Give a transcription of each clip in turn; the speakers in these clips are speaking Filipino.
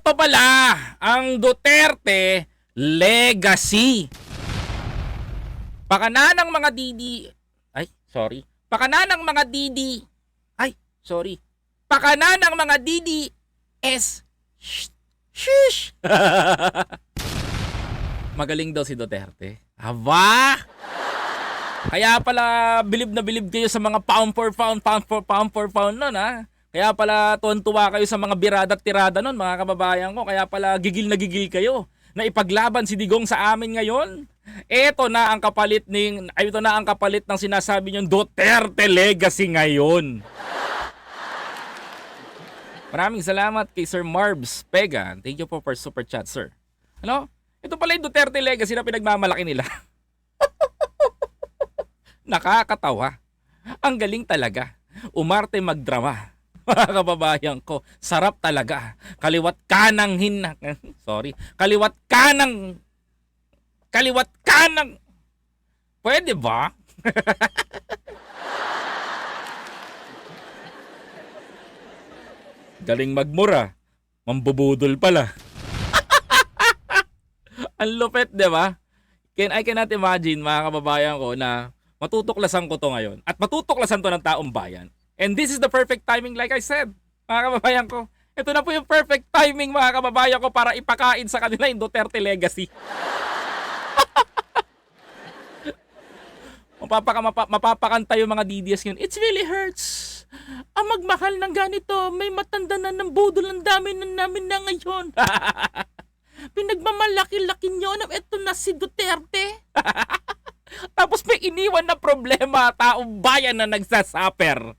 Ito pala ang Duterte legacy. Pakana ng mga Didi. Ay, sorry. Pakana ng mga Didi. Ay, sorry. Pakana ng mga Didi S. Shush. Magaling daw si Duterte. Aba! Kaya pala bilib na bilib kayo sa mga pound for pound, pound for pound for pound nun ha. Kaya pala tuwan-tuwa kayo sa mga birada at tirada nun mga kababayan ko. Kaya pala gigil na gigil kayo na ipaglaban si Digong sa amin ngayon. Ito na ang kapalit ay ito na ang kapalit ng sinasabi niyong Duterte legacy ngayon. Maraming salamat kay Sir Marbs Pega. Thank you po for super chat, sir. Ano? Ito pala yung Duterte legacy na pinagmamalaki nila. Nakakatawa. Ang galing talaga. Umarte magdrama. Mga kababayan ko, sarap talaga. Kaliwat kanang hin... Sorry. Kaliwat kanang... Kaliwat kanang... Pwede ba? Galing magmura. Mambubudol pala. Ang lupet, di ba? Can, I cannot imagine, mga kababayan ko, na matutuklasan ko to ngayon. At matutuklasan to ng taong bayan. And this is the perfect timing, like I said, mga kababayan ko. Ito na po yung perfect timing, mga kababayan ko, para ipakain sa kanila yung Duterte legacy. Mapapaka, mapa, mapapakanta yung mga DDS yun. It really hurts. Ang magmahal ng ganito, may matanda na ng budol, ang dami na namin na ngayon. Pinagmamalaki-laki nyo na ito na si Duterte. Tapos may iniwan na problema, taong bayan na nagsasaper.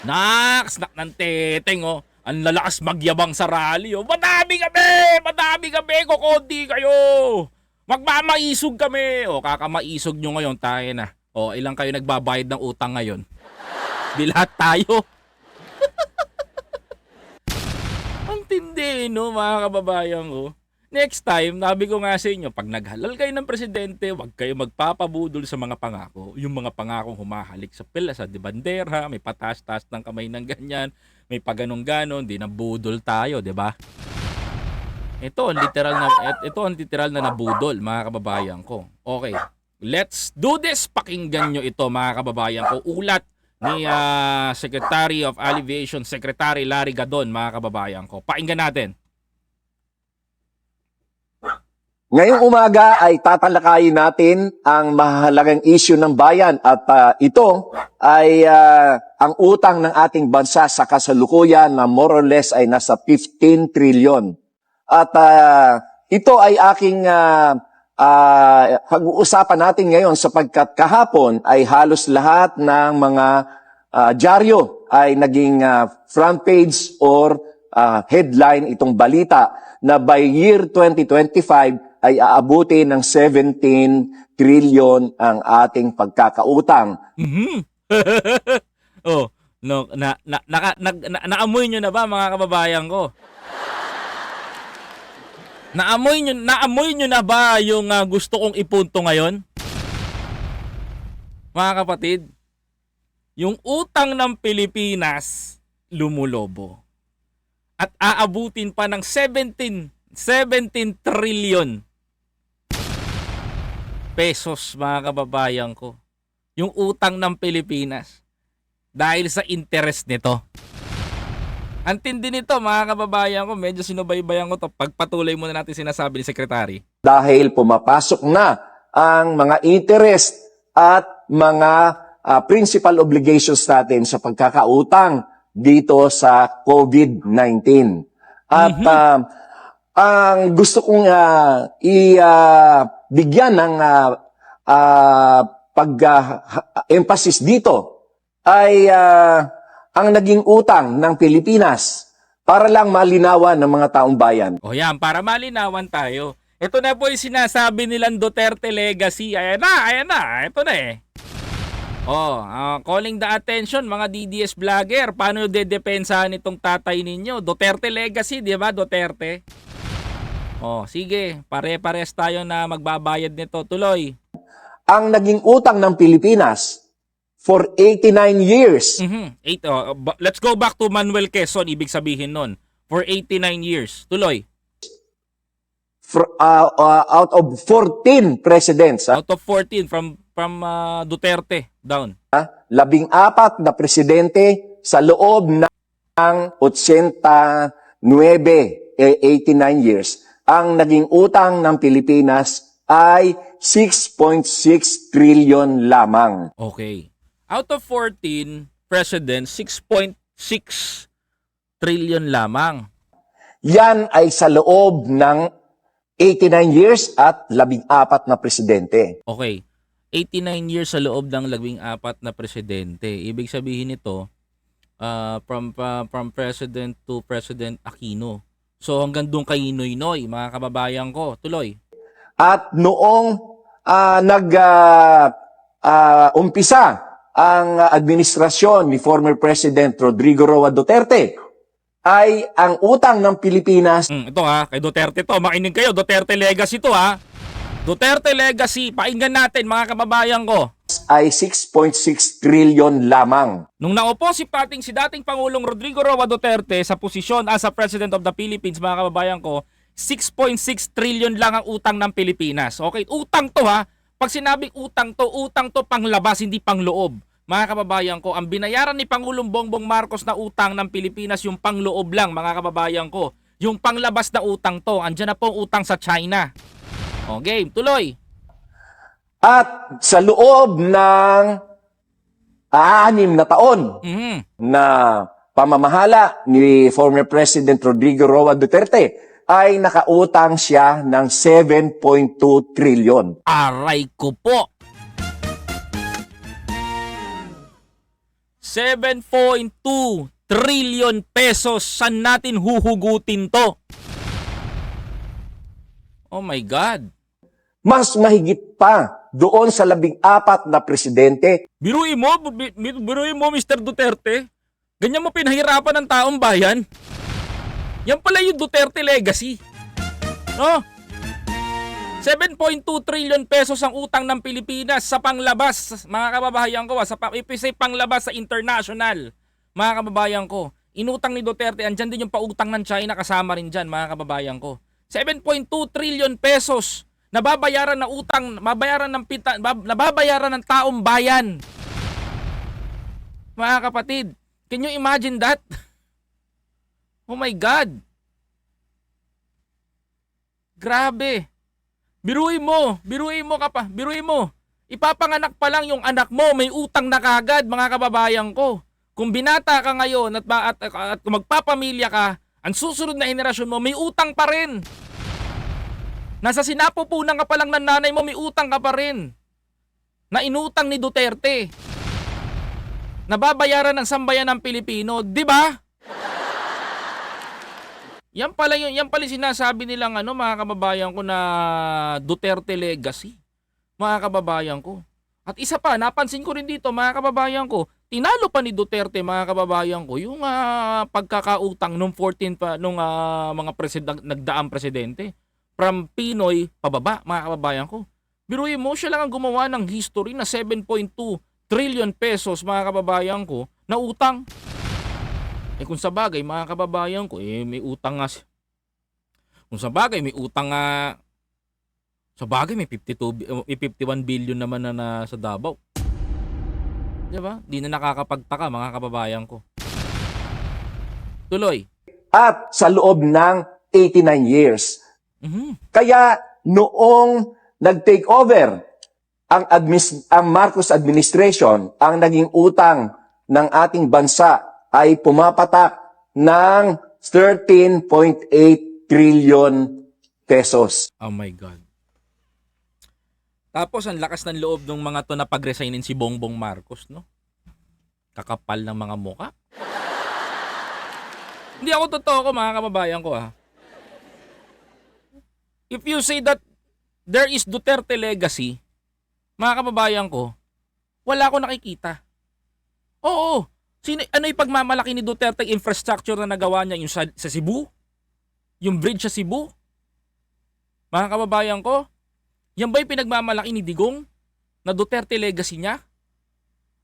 Naks, nak ng teteng oh. Ang lalakas magyabang sa rally oh. Madami kami! Madami kami! Kukunti kayo! Magmamaisog kami! O, kakamaisog nyo ngayon, tayo na. O, ilang kayo nagbabayad ng utang ngayon? Di tayo. Ang tindi, no, mga kababayan ko. Next time, nabi ko nga sa inyo, pag naghalal kayo ng presidente, huwag kayo magpapabudol sa mga pangako. Yung mga pangakong humahalik sa pila, sa di bandera, may patas-tas ng kamay ng ganyan, may paganong-ganon, di nabudol tayo, di ba? Ito, ang literal na, ito ang literal na nabudol, mga kababayan ko. Okay, let's do this. Pakinggan nyo ito, mga kababayan ko. Ulat ni ah, Secretary of Aviation, Secretary Larry Gadon, mga kababayan ko. Pakinggan natin. Ngayong umaga ay tatalakayin natin ang mahalagang issue ng bayan at ah, ito ay ah, ang utang ng ating bansa sa kasalukuyan na more or less ay nasa 15 trillion. At ah, ito ay aking ah, ah, pag-uusapan natin ngayon sapagkat kahapon ay halos lahat ng mga ah, dyaryo ay naging ah, front page or ah, headline itong balita na by year 2025 ay aabuti ng 17 trillion ang ating pagkakautang. Mhm. oh, no, na, na, naka, nag, na, naamoy nyo na ba mga kababayan ko? Naamoy nyo, naamoy nyo na ba yung ah, gusto kong ipunto ngayon? Mga kapatid, yung utang ng Pilipinas lumulobo. At aabutin pa ng 17 17 trillion pesos mga kababayan ko. Yung utang ng Pilipinas dahil sa interest nito. Ang tindi nito mga kababayan ko, medyo sinubaybayan ko to. Pagpatuloy muna natin sinasabi ni Secretary. dahil pumapasok na ang mga interest at mga ah, principal obligations natin sa pagkakautang dito sa COVID-19. At Mhm. ah, ang gusto kong ah, i-bigyan ng ah, ah, pag-emphasis dito ay ah, ang naging utang ng Pilipinas para lang malinawan ng mga taong bayan. O yan, para malinawan tayo. Ito na po yung sinasabi nilang Duterte legacy. Ayan na, ayan na. Ito na eh. Oh, ah, calling the attention mga DDS vlogger. Paano dedepensahan itong tatay ninyo? Duterte legacy, di ba? Duterte. Oh, sige. Pare-pares tayo na magbabayad nito. Tuloy. ang naging utang ng Pilipinas for 89 years. Mhm. Eight, oh, let's go back to Manuel Quezon. Ibig sabihin nun. for 89 years. Tuloy. fr- uh, uh, out of 14 presidents, ha, Out of 14 from from ah, Duterte down. labing apat na presidente sa loob ng 89, eh, 89 years, ang naging utang ng Pilipinas ay 6.6 trillion lamang. Okay. Out of 14 presidents, 6.6 trillion lamang. Yan ay sa loob ng 89 years at labing apat na presidente. Okay. 89 years sa loob ng labing apat na presidente. Ibig sabihin nito, ah, from, pa- from president to President Aquino. So hanggang doon kay Noy Noy, mga kababayan ko. Tuloy. At noong ah, nag ah, ah, umpisa ang administrasyon ni former President Rodrigo Roa Duterte ay ang utang ng Pilipinas Mm, ito ha, kay Duterte to. Makinig kayo, Duterte legacy to ha. Duterte legacy, pakinggan natin mga kababayan ko. Ay 6.6 trillion lamang. Nung naupo si pating si dating Pangulong Rodrigo Roa Duterte sa posisyon as a President of the Philippines, mga kababayan ko, 6.6 trillion lang ang utang ng Pilipinas. Okay, utang to ha. Pag sinabing utang to, utang to panglabas, hindi pangloob. Mga kababayan ko, ang binayaran ni Pangulong Bongbong Marcos na utang ng Pilipinas, yung pangloob lang, mga kababayan ko. Yung panglabas na utang to, andyan na po ang utang sa China. Okay, tuloy. At sa loob ng anim na taon Mhm. na pamamahala ni former President Rodrigo Roa Duterte ay nakautang siya ng 7.2 trillion. Aray ko po. 7.2 trillion pesos. Saan natin huhugutin to? Oh my God. Mas mahigit pa doon sa labing apat na presidente Biruin mo, bi- bi- biruin mo Mr. Duterte. Ganyan mo pinahirapan ng taong bayan. Yan pala yung Duterte legacy. No? 7.2 trillion pesos ang utang ng Pilipinas sa panglabas, mga kababayan ko, ah, sa ipisay panglabas sa international. Mga kababayan ko, inutang ni Duterte, andyan din yung pautang ng China kasama rin dyan, mga kababayan ko. 7.2 trillion pesos nababayaran na utang, mabayaran ng pita, bab- nababayaran ng taong bayan. Mga kapatid, can you imagine that? Oh my God. Grabe. Biruin mo, biruin mo ka pa, biruin mo. Ipapanganak pa lang yung anak mo, may utang na kagad, mga kababayan ko. Kung binata ka ngayon at, at, at kung magpapamilya ka, ang susunod na henerasyon mo, may utang pa rin. Nasa sinapupunan ka pa lang ng nanay mo, may utang ka pa rin. Na inutang ni Duterte. Nababayaran ng sambayan ng Pilipino, di ba? Yan pala yun, yan pala sinasabi nilang ano mga kababayan ko na Duterte legacy. Mga kababayan ko. At isa pa, napansin ko rin dito mga kababayan ko, tinalo pa ni Duterte mga kababayan ko yung ah, pagkakautang nung 14 pa nung ah, mga president nagdaang presidente from Pinoy pababa mga kababayan ko. Biruin mo siya lang ang gumawa ng history na 7.2 trillion pesos mga kababayan ko na utang. Eh kung sa bagay, mga kababayan ko, eh may utang nga. si- Kung sa bagay, may utang nga. Sa bagay, may 52, bi- eh, 51 billion naman na nasa Davao. Di ba? Di na nakakapagtaka, mga kababayan ko. Tuloy. at sa loob ng 89 years. Mhm. Kaya noong nag-take over ang, admis- ang Marcos administration, ang naging utang ng ating bansa ay pumapatak ng 13.8 trillion pesos. Oh my God. Tapos ang lakas ng loob ng mga to na pag-resignin si Bongbong Marcos, no? Kakapal ng mga muka. Hindi ako totoo ko, mga kababayan ko, ah. If you say that there is Duterte legacy, mga kababayan ko, wala ako nakikita. Oo. Sino, ano yung pagmamalaki ni Duterte infrastructure na nagawa niya yung sa, sa Cebu? Yung bridge sa Cebu? Mga kababayan ko, yan ba yung pinagmamalaki ni Digong na Duterte legacy niya?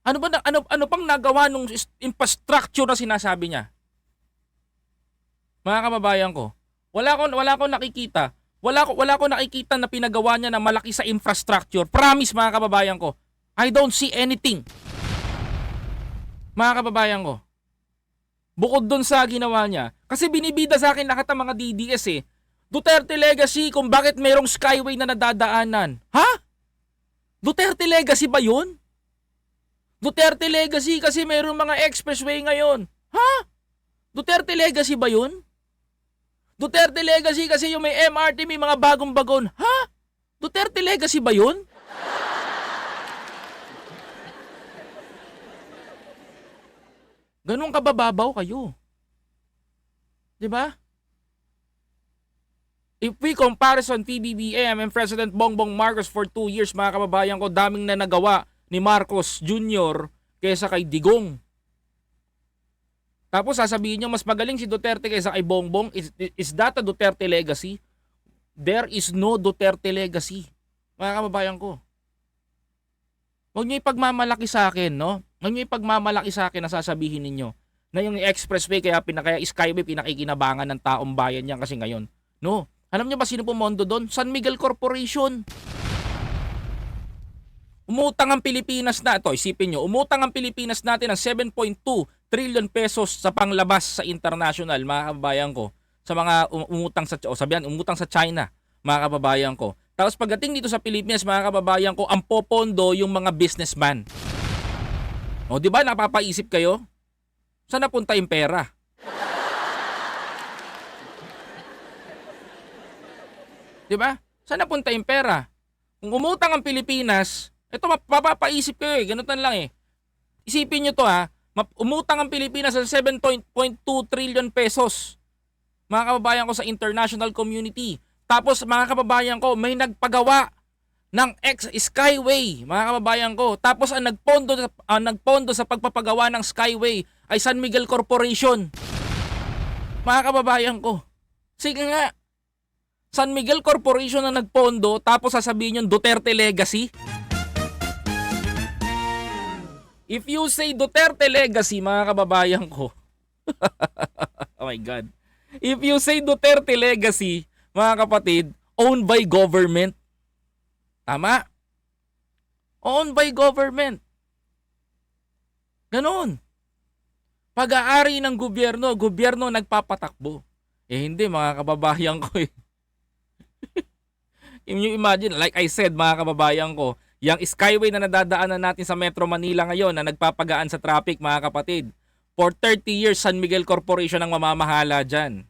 Ano ba na- ano ano pang nagawa nung infrastructure na sinasabi niya? mga kababayan ko, wala ko wala ko nakikita. Wala ko wala ko nakikita na pinagawa niya na malaki sa infrastructure. Promise mga kababayan ko. I don't see anything. Mga kababayan ko. Bukod doon sa ginawa niya, kasi binibida sa akin lahat ng mga DDS eh. Duterte legacy kung bakit merong skyway na nadadaanan. Ha? Duterte legacy ba yun? Duterte legacy kasi merong mga expressway ngayon. Ha? Duterte legacy ba yun? Duterte legacy kasi yung may MRT may mga bagong bagon. Ha? Duterte legacy ba yun? Ganun kabababaw kayo. 'Di ba? If we comparison PBBM and President Bongbong Marcos for two years, mga kababayan ko, daming na nagawa ni Marcos Jr. kaysa kay Digong. Tapos sasabihin niyo mas magaling si Duterte kaysa kay Bongbong. Is, is that a Duterte legacy? There is no Duterte legacy. Mga kababayan ko. Huwag niyo ipagmamalaki sa akin, no? Huwag niyo ipagmamalaki sa akin na sasabihin ninyo na yung expressway kaya pinakaya skyway pinakikinabangan ng taong bayan yan kasi ngayon. No. Alam niyo ba sino pumondo doon? San Miguel Corporation. Umutang ang Pilipinas na, ito isipin nyo, umutang ang Pilipinas natin ng 7.2 trillion pesos sa panglabas sa international, mga kababayan ko. Sa mga um- umutang sa, o sabihan, umutang sa China, mga kababayan ko. Tapos pagdating dito sa Pilipinas, mga kababayan ko, ang popondo yung mga businessman. O, di ba napapaisip kayo? Saan napunta yung pera? Di ba? Saan napunta yung pera? Kung umutang ang Pilipinas, ito mapapaisip kayo eh, ganun lang eh. Isipin nyo to ha, umutang ang Pilipinas sa 7.2 trillion pesos. Mga kababayan ko sa international community. Tapos mga kababayan ko, may nagpagawa ng ex Skyway, mga kababayan ko. Tapos ang nagpondo ang nagpondo sa pagpapagawa ng Skyway ay San Miguel Corporation. Mga kababayan ko. Sige nga. San Miguel Corporation ang nagpondo tapos sasabihin yung Duterte legacy. If you say Duterte legacy, mga kababayan ko. oh my God. If you say Duterte legacy, mga kapatid, owned by government. Tama? Owned by government. Ganon. Pag-aari ng gobyerno, gobyerno nagpapatakbo. Eh hindi mga kababayan ko eh. Can you imagine, like I said mga kababayan ko, yung skyway na nadadaanan natin sa Metro Manila ngayon na nagpapagaan sa traffic mga kapatid. For 30 years, San Miguel Corporation ang mamamahala dyan.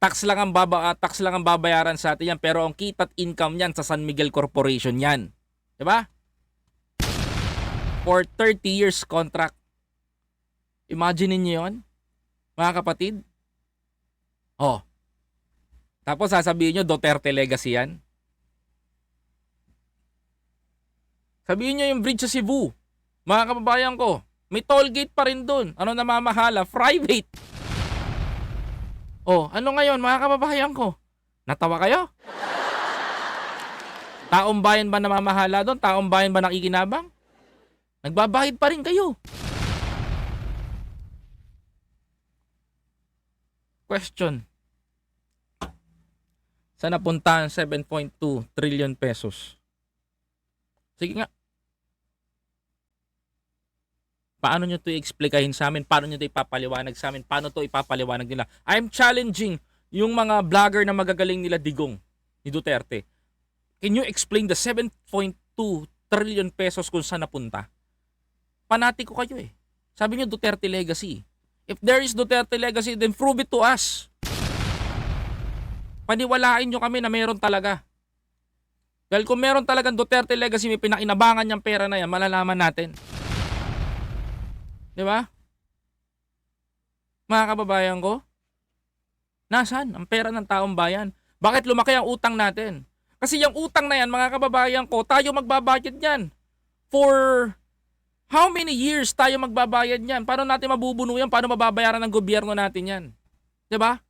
Tax lang ang baba ah, tax lang ang babayaran sa atin yan pero ang kita at income niyan sa San Miguel Corporation yan. 'Di ba? For 30 years contract. Imagine niyo 'yon, mga kapatid. Oh. Tapos sasabihin niyo Duterte legacy yan. Sabihin niyo yung bridge sa Cebu. Mga kababayan ko, may toll gate pa rin doon. Ano namamahala? Private. Oh, ano ngayon mga kababayan ko? Natawa kayo? Taong bayan ba namamahala doon? Taong bayan ba nakikinabang? Nagbabayad pa rin kayo. Question. Saan napunta ang 7.2 trillion pesos? Sige nga. Paano nyo ito i-explikahin sa amin? Paano nyo ito ipapaliwanag sa amin? Paano ito ipapaliwanag nila? I'm challenging yung mga vlogger na magagaling nila digong ni Duterte. Can you explain the 7.2 trillion pesos kung saan napunta? Panati ko kayo eh. Sabi niyo Duterte legacy. If there is Duterte legacy, then prove it to us. Paniwalain nyo kami na meron talaga. Dahil kung meron talagang Duterte legacy, may pinakinabangan niyang pera na yan, malalaman natin. Di ba? Mga kababayan ko, nasan ang pera ng taong bayan? Bakit lumaki ang utang natin? Kasi yung utang na yan, mga kababayan ko, tayo magbabayad yan. For how many years tayo magbabayad yan? Paano natin mabubuno yan? Paano mababayaran ng gobyerno natin yan? Di ba?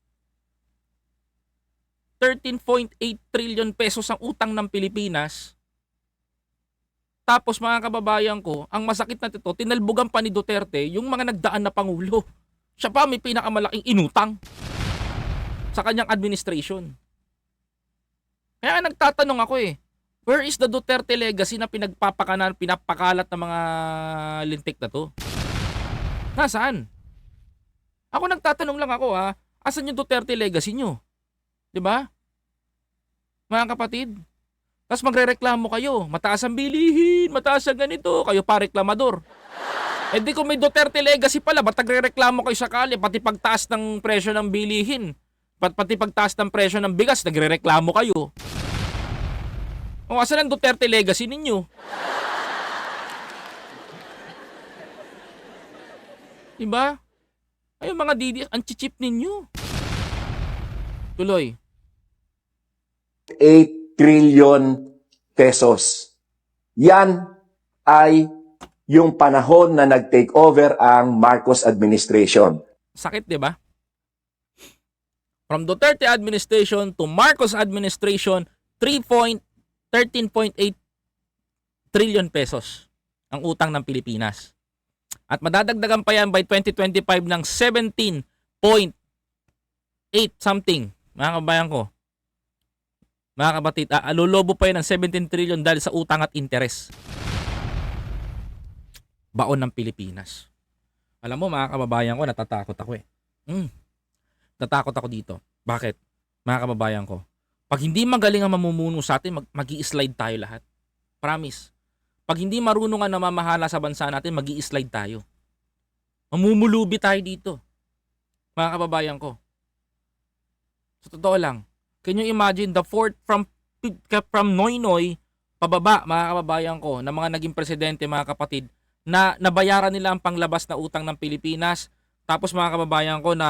13.8 trillion pesos ang utang ng Pilipinas. Tapos mga kababayan ko, ang masakit na ito, tinalbugan pa ni Duterte yung mga nagdaan na pangulo. Siya pa may pinakamalaking inutang. sa kanyang administration. Kaya nagtatanong ako eh, where is the Duterte legacy na pinagpapakanan, pinapakalat ng mga lintik na to? Nasaan? Ako nagtatanong lang ako ha, asan yung Duterte legacy nyo? 'Di ba? Mga kapatid, tapos magrereklamo kayo, mataas ang bilihin, mataas ang ganito, kayo pa reklamador. Eh di kung may Duterte legacy pala, ba't nagre-reklamo kayo sakali, pati pagtaas ng presyo ng bilihin, pat pati pagtaas ng presyo ng bigas, nagre-reklamo kayo. O asan ang Duterte legacy ninyo? Diba? Ay, mga didi, ang chichip ninyo. Tuloy. 8 trillion pesos. Yan ay yung panahon na nag-take over ang Marcos administration. Sakit, di ba? From Duterte administration to Marcos administration, 3.13.8 trillion pesos ang utang ng Pilipinas. At madadagdagan pa yan by 2025 ng 17.8 something. Mga kabayan ko. Mga kapatid, ah, alulobo pa yan ng 17 trillion dahil sa utang at interes. Baon ng Pilipinas. Alam mo mga kababayan ko, natatakot ako eh. Mm. Natatakot ako dito. Bakit? Mga kababayan ko. Pag hindi magaling ang mamumuno sa atin, mag mag slide tayo lahat. Promise. Pag hindi marunong ang namamahala sa bansa natin, mag slide tayo. Mamumulubi tayo dito. Mga kababayan ko. Sa totoo lang, can you imagine the fourth from from Noynoy pababa, mga kababayan ko, na mga naging presidente, mga kapatid, na nabayaran nila ang panglabas na utang ng Pilipinas. Tapos mga kababayan ko na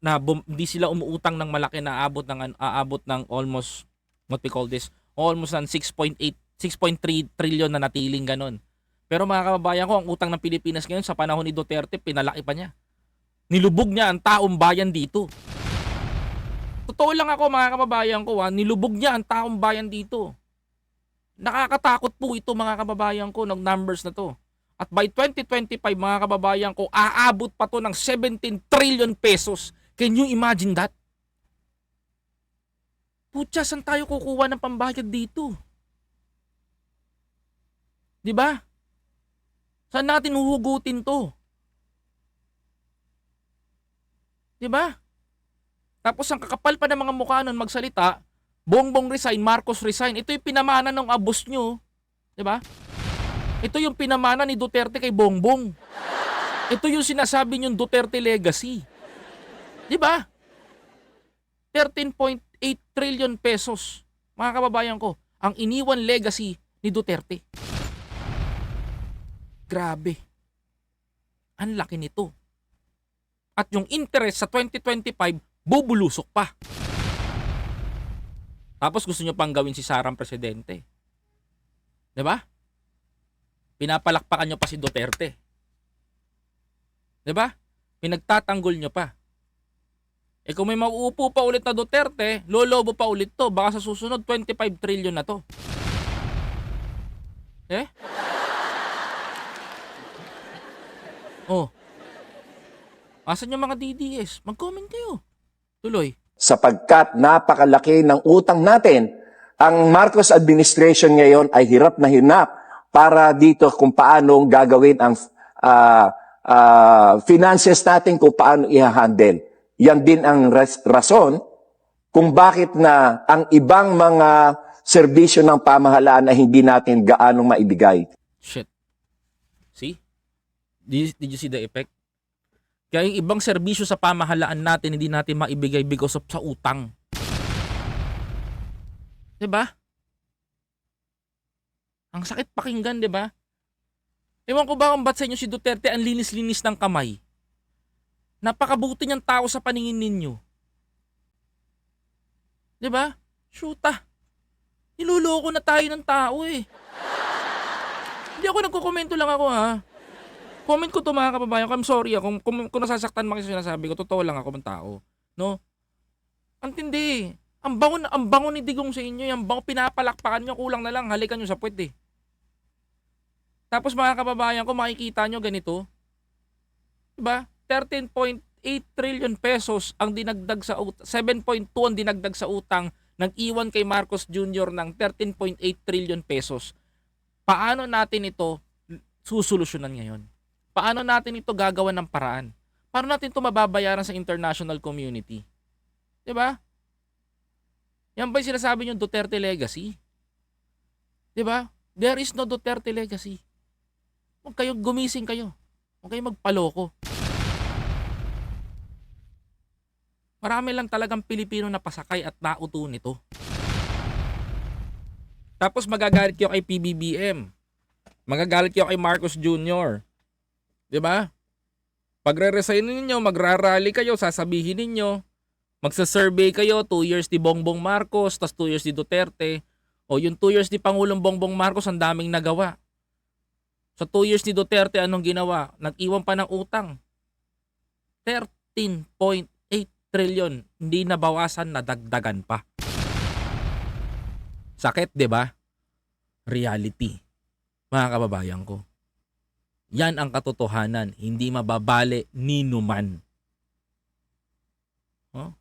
na bum, sila umuutang ng malaki na aabot ng aabot ng almost what we call this, almost ng 6.8 6.3 trillion na natiling ganun. Pero mga kababayan ko, ang utang ng Pilipinas ngayon sa panahon ni Duterte, pinalaki pa niya. Nilubog niya ang taong bayan dito. Totoo lang ako mga kababayan ko ha, nilubog niya ang taong bayan dito. Nakakatakot po ito mga kababayan ko ng numbers na to. At by 2025 mga kababayan ko, aabot pa to ng 17 trillion pesos. Can you imagine that? Putya, saan tayo kukuha ng pambayad dito? 'Di ba? Saan natin huhugutin to? 'Di ba? Tapos ang kakapal pa ng mga mukha nun magsalita, Bongbong resign, Marcos resign. Ito yung pinamana ng abos nyo. 'Di ba? Ito yung pinamana ni Duterte kay Bongbong. Ito yung sinasabi niyong Duterte legacy. 'Di ba? 13.8 trillion pesos. Mga kababayan ko, ang iniwan legacy ni Duterte. Grabe. Ang laki nito. At yung interest sa 2025, bubulusok pa. Tapos gusto nyo pang gawin si Sarang presidente. 'Di ba? Pinapalakpakan nyo pa si Duterte. 'Di ba? Pinagtatanggol nyo pa. Eh kung may mauupo pa ulit na Duterte, lolobo pa ulit to. Baka sa susunod, 25 trillion na to. Eh? Oh. Asan yung mga DDS? Mag-comment kayo. Tuloy. sapagkat napakalaki ng utang natin. Ang Marcos administration ngayon ay hirap na hirap para dito kung paano gagawin ang ah, ah, finances natin kung paano i-handle. Yan din ang ras- rason kung bakit na ang ibang mga serbisyo ng pamahalaan na hindi natin gaano maibigay. Shit. See? Did, did you see the effect? Kaya yung ibang serbisyo sa pamahalaan natin hindi natin maibigay because of sa utang. 'Di ba? Ang sakit pakinggan, 'di ba? Ewan ko ba kung ba't sa inyo si Duterte ang linis-linis ng kamay. Napakabuti niyang tao sa paningin ninyo. 'Di ba? Shoota. Niloloko na tayo ng tao eh. Hindi ako nagko-komento lang ako ha. Comment ko to mga kababayan. I'm sorry ah, kung, kung, kung nasasaktan man kasi sinasabi ko, totoo lang ako ng tao. No? Ang tindi. Ang bango, ang bango ni Digong sa inyo. Yung bango pinapalakpakan nyo. Kulang na lang. Halikan nyo sa puwet eh. Tapos mga kababayan ko, makikita nyo ganito. Diba? 13.8 trillion pesos ang dinagdag sa ut- 7.2 ang dinagdag sa utang nag-iwan kay Marcos Jr. ng 13.8 trillion pesos. Paano natin ito susolusyonan ngayon? Paano natin ito gagawa ng paraan? Paano natin ito mababayaran sa international community? 'Di ba? Yan ba yung sinasabi niyo Duterte legacy? 'Di ba? There is no Duterte legacy. Huwag kayo gumising kayo. Huwag kayo magpaloko. Marami lang talagang Pilipino na pasakay at nauto nito. Tapos magagalit kayo kay PBBM. Magagalit kayo kay Marcos Jr. 'Di ba? Pagre-resign ninyo, magrarally kayo, sasabihin ninyo, magsa-survey kayo, 2 years ni Bongbong Marcos, tas 2 years ni Duterte. O yung 2 years ni Pangulong Bongbong Marcos, ang daming nagawa. Sa 2 years ni Duterte, anong ginawa? Nag-iwan pa ng utang. 13.8 trillion. Hindi nabawasan, nadagdagan pa. Sakit, di ba? Reality. Mga kababayan ko. Yan ang katotohanan. Hindi mababali ni numan. Oh?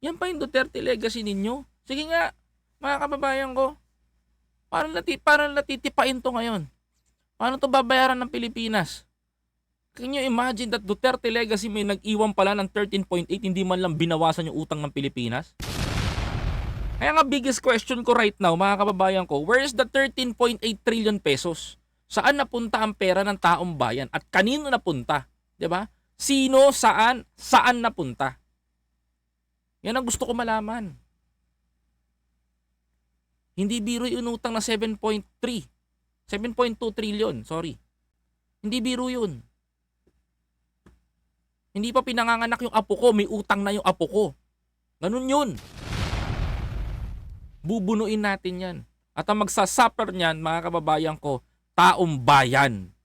Yan pa yung Duterte legacy ninyo. Sige nga, mga kababayan ko. Paano, nati, paano natitipain to ngayon? Paano to babayaran ng Pilipinas? Can you imagine that Duterte legacy may nag-iwan pala ng 13.8 hindi man lang binawasan yung utang ng Pilipinas? Kaya nga biggest question ko right now mga kababayan ko, where is the 13.8 trillion pesos? Saan napunta ang pera ng taong bayan at kanino napunta? 'Di ba? Sino, saan, saan napunta? Yan ang gusto ko malaman. Hindi biro yung utang na 7.3. 7.2 trillion, sorry. Hindi biro yun. Hindi pa pinanganganak yung apo ko, may utang na yung apo ko. Ganun yun. Bubunuin natin yan. At ang magsasuffer niyan, mga kababayan ko, taong bayan.